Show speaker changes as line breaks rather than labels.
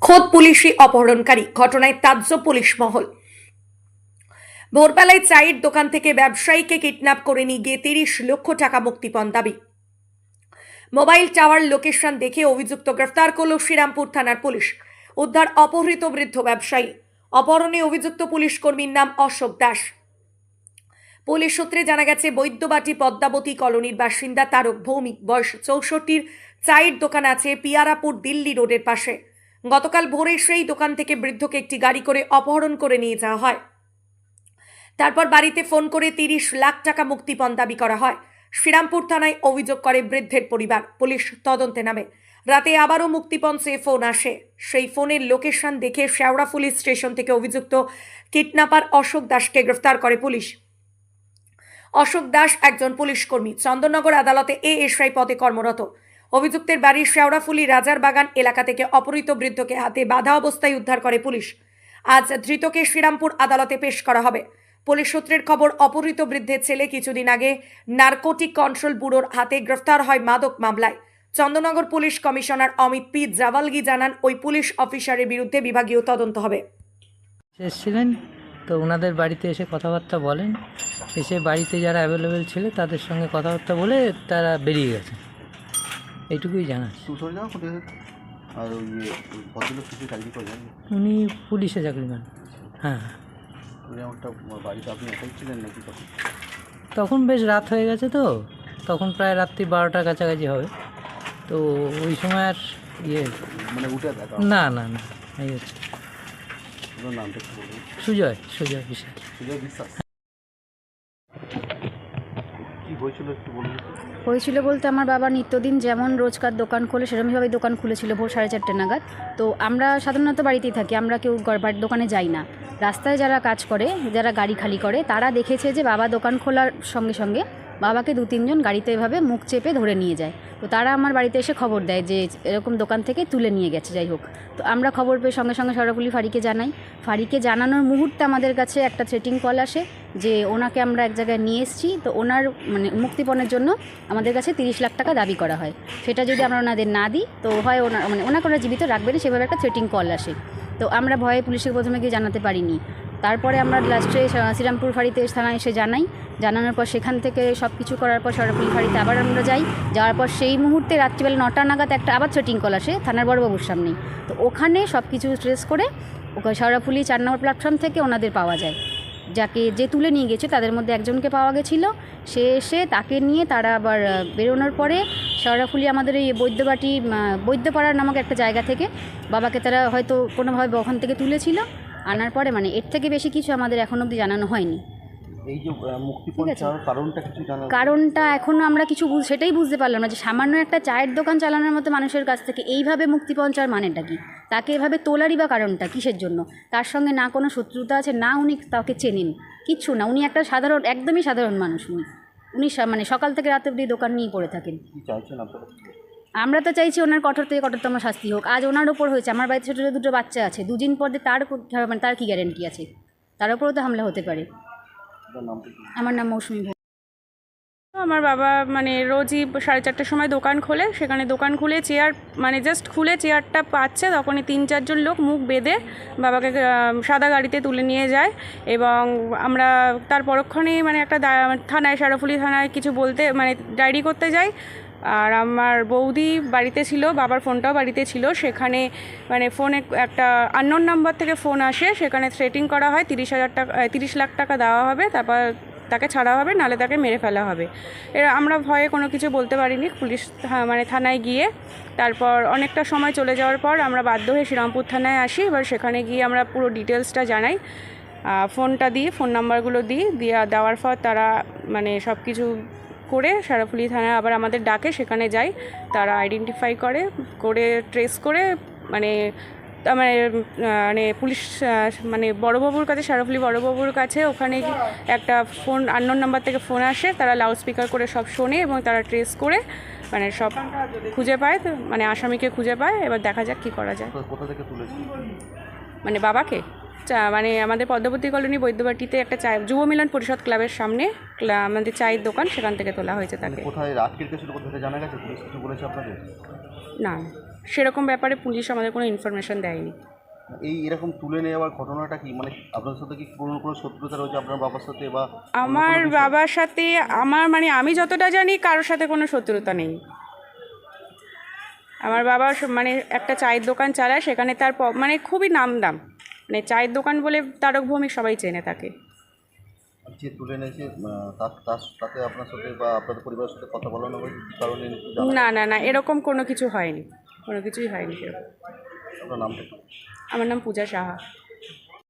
খোদ পুলিশই অপহরণকারী। ঘটনায় তাজ্য পুলিশ মহল। ভোরবেলায় চায়ের দোকান থেকে ব্যবসায়ীকে কিডন্যাপ করে নিয়ে গিয়ে তিরিশ লক্ষ টাকা মুক্তিপণ দাবি। মোবাইল টাওয়ার লোকেশন দেখে অভিযুক্ত গ্রেফতার করল শ্রীরামপুর থানার পুলিশ। উদ্ধার অপহৃত বৃদ্ধ ব্যবসায়ী। অপহরণে অভিযুক্ত পুলিশ কর্মীর নাম অশোক দাস। পুলিশ সূত্রে জানা গেছে, বৈদ্যবাটি পদ্মাবতী কলোনির বাসিন্দা তারক ভৌমিক। বয়স চৌষট্টির। চায়ের দোকান আছে পিয়ারাপুর দিল্লি রোডের পাশে। গতকাল ভোরে সেই দোকান থেকে বৃদ্ধকে একটি গাড়ি করে অপহরণ করে নিয়ে যাওয়া হয়। তারপর বাড়িতে ফোন করে তিরিশ লাখ টাকা মুক্তিপণ দাবি করা হয়। শ্রীরামপুর থানায় অভিযোগ করে বৃদ্ধের পরিবার। পুলিশ তদন্তে নামে। রাতে আবারও মুক্তিপণ চেয়ে ফোন আসে। সেই ফোনের লোকেশন দেখে শ্যাওড়া শেওড়াফুলি স্টেশন থেকে অভিযুক্ত কিডন্যাপার অশোক দাসকে গ্রেফতার করে পুলিশ। অশোক দাস একজন পুলিশ কর্মী। চন্দননগর আদালতে এএসআই পদে কর্মরত। অভিযুক্তের বাড়ির শেওড়াফুলি রাজার বাগান এলাকা থেকে অপহৃত বৃদ্ধকে হাতে বাধা অবস্থায় উদ্ধার করে পুলিশ। আজ ধৃতকে শ্রীরামপুর আদালতে পেশ করা হবে। পুলিশ সূত্রের খবর, অপহৃত বৃদ্ধের ছেলে কিছুদিন আগে নার্কোটিক কন্ট্রোল ব্যুরোর হাতে গ্রেফতার হয় মাদক মামলায়। Chandannagar police commissioner Amit P. Javalgi জানান, ওই পুলিশ অফিসারের বিরুদ্ধে বিভাগীয় তদন্ত হবে।
এসেছিলেন, তো ওনাদের বাড়িতে এসে কথাবার্তা বলেন। এসে বাড়িতে যারা অ্যাভেলেবেল ছিল, তাদের সঙ্গে কথাবার্তা বলে তারা বেরিয়ে গেছে। এইটুকুই জানা
কোথায় আর ওই ভদ্রলোক কিছু চাকরি
উনি পুলিশে চাকরি করেন। হ্যাঁ
ওই বাড়িতে আপনি একাই ছিলেন নাকি তখন?
তখন বেশ রাত হয়ে গেছে তো। তখন প্রায় রাত্রি বারোটার কাছাকাছি হবে। তো ওই সময় আর ইয়ে
মানে উঠে দেখা
না না না এই হচ্ছে।
নামটা
সুজয় সুজয় বিশ্বাস।
সুজয় বিশ্বাস। হয়েছিল একটু বলুন
হয়েছিল বলতে আমার বাবা নিত্যদিন যেমন রোজকার দোকান খোলে সেরকমভাবে দোকান খুলেছিল ভোর সাড়ে চারটে নাগাদ। তো আমরা সাধারণত বাড়িতেই থাকি, আমরা কেউ বাড়ির দোকানে যাই না। রাস্তায় যারা কাজ করে, যারা গাড়ি খালি করে, তারা দেখেছে যে বাবা দোকান খোলার সঙ্গে সঙ্গে বাবাকে দু তিনজন গাড়িতে এভাবে মুখ চেপে ধরে নিয়ে যায়। তো তারা আমার বাড়িতে এসে খবর দেয় যে এরকম দোকান থেকে তুলে নিয়ে গেছে, যাই হোক। তো আমরা খবর পেয়ে সঙ্গে সঙ্গে সরাফুলি ফাঁড়িকে জানাই। ফাঁড়িকে জানানোর মুহূর্তে আমাদের কাছে একটা থ্রেটিং কল আসে যে ওনাকে আমরা এক জায়গায় নিয়ে এসেছি। তো ওনার মানে মুক্তিপণের জন্য আমাদের কাছে তিরিশ লাখ টাকা দাবি করা হয়। সেটা যদি আমরা ওনাদের না দিই, তো হয় ওনার মানে ওনাকে ওরা জীবিত রাখবে না, সেভাবে একটা থ্রেটিং কল আসে। তো আমরা ভয়ে পুলিশকে প্রথমে গিয়ে জানাতে পারিনি। তারপরে আমরা লাস্টে শ্রীরামপুর ফাঁড়িতে থানায় এসে জানাই। জানানোর পর সেখান থেকে সব কিছু করার পর সরাপুলি ফাঁড়িতে আবার আমরা যাই। যাওয়ার পর সেই মুহূর্তে রাত্রিবেলা নটা নাগাদ একটা আবার থ্রেটিং কল আসে থানার বড়বাবুর সামনেই। তো ওখানে সব কিছু ট্রেস করে সরাফুলি চার নম্বর প্ল্যাটফর্ম থেকে ওনাদের পাওয়া যায়। যাকে যে তুলে নিয়ে গেছে তাদের মধ্যে একজনকে পাওয়া গেছিল। সে এসে তাকে নিয়ে তারা আবার বেরোনোর পরে সরাফুলি আমাদের এই বৈদ্যবাটি আহ, বৈদ্যপাড়ার নামক একটা জায়গা থেকে বাবাকে তারা হয়তো কোনোভাবে ওখান থেকে তুলেছিল। আনার পরে মানে এর থেকে বেশি কিছু আমাদের এখন অবধি জানানো হয়নি।
এই যে মুক্তিপণ কারণটা কিছু জানা
কারণটা এখনও আমরা কিছু সেটাই বুঝতে পারলাম না যে সামান্য একটা চায়ের দোকান চালানোর মতো মানুষের কাছ থেকে এইভাবে মুক্তিপণ চাওয়ার মানেটা কি? তাকে এভাবে তোলারই বা কারণটা কিসের জন্য? তার সঙ্গে না কোনো শত্রুতা আছে না উনি তাকে চেনেন কিচ্ছু না। উনি একটা সাধারণ একদমই সাধারণ মানুষ উনি। উনি মানে সকাল থেকে রাত অবধি দোকান নিয়ে পড়ে থাকেন।
চাইছেন আপনারা?
আমরা তো চাইছি ওনার কঠোর থেকে কঠোরতম শাস্তি হোক। আজ ওনার ওপর হয়েছে আমার বাড়িতে ছোটো ছোটো দুটো বাচ্চা আছে। দুদিন পর দিয়ে তার মানে তার কী গ্যারেন্টি আছে? তার উপরেও তো হামলা হতে পারে। আমার নাম মৌসুমি।
আমার বাবা মানে রোজই সাড়ে চারটের সময় দোকান খোলে। সেখানে দোকান খুলে চেয়ার মানে জাস্ট খুলে চেয়ারটা পাচ্ছে তখনই তিন চারজন লোক মুখ বেঁধে বাবাকে সাদা গাড়িতে তুলে নিয়ে যায়। এবং আমরা তার পরক্ষণেই মানে একটা থানায় সারাফুলি থানায় কিছু বলতে মানে ডায়েরি করতে যাই। আর আমার বৌদি বাড়িতে ছিল, বাবার ফোনটাও বাড়িতে ছিল। সেখানে মানে ফোনে একটা আননোন নাম্বার থেকে ফোন আসে, সেখানে থ্রেটিং করা হয়, তিরিশ হাজার টাকা তিরিশ লাখ টাকা দেওয়া হবে, তারপর তাকে ছাড়া হবে, নালে তাকে মেরে ফেলা হবে। এর, আমরা ভয়ে কোনো কিছু বলতে পারিনি, পুলিশ মানে থানায় গিয়ে। তারপর অনেকটা সময় চলে যাওয়ার পর আমরা বাধ্য হয়ে শ্রীরামপুর থানায় আসি। এবার সেখানে গিয়ে আমরা পুরো ডিটেলসটা জানাই। ফোনটা দিই ফোন নাম্বারগুলো দিই দিয়ে দেওয়ার পর তারা মানে সব কিছু করে সারাফুলি থানায় আবার আমাদের ডাকে সেখানে যাই। তারা আইডেন্টিফাই করে করে ট্রেস করে মানে মানে মানে পুলিশ মানে বড়বাবুর কাছে সারাফুলি বড়বাবুর কাছে ওখানে একটা ফোন আননোন নাম্বার থেকে ফোন আসে। তারা লাউড স্পিকার করে সব শোনে এবং তারা ট্রেস করে মানে সব খুঁজে পায় তো মানে আসামিকে খুঁজে পায়। এবার দেখা যাক কী করা যায়। মানে বাবাকে? মানে আমাদের পদ্মাবতী কলোনি বৈদ্যবাটিতে একটা চায় যুব মিলন পরিষদ ক্লাবের সামনে আমাদের চায়ের দোকান সেখান থেকে তোলা হয়েছে
মানে
তাকে
কোথায় আটকে রেখেছিল কোথা জানা গেছে? পুলিশ কিছু বলেছে আপনাদের?
না সেরকম ব্যাপারে পুলিশ আমাদের কোনো ইনফরমেশন দেয়নি।
এই এরকম তুলে নেওয়ার ঘটনাটা কি? মানে আপনার সাথে কি কোনো কোনো শত্রুতা রয়েছে আপনার বাবার সাথে বা
আমার বাবার সাথে আমার মানে আমি যতটা জানি কারোর সাথে কোনো শত্রুতা নেই। আমার বাবা মানে একটা চায়ের দোকান চালায় সেখানে তার মানে খুবই নামদাম। মানে চায়ের দোকান বলে তারক ভৌমিক সবাই চেনে তাকে।
যে তুলে এনেছে তাতে আপনার সাথে বা আপনাদের পরিবারের সাথে কথা বলানো কারণে
না না না এরকম কোনো কিছু হয়নি। কোনো কিছুই হয়নি সেরকম।
আপনার নামটা
আমার নাম পূজা সাহা।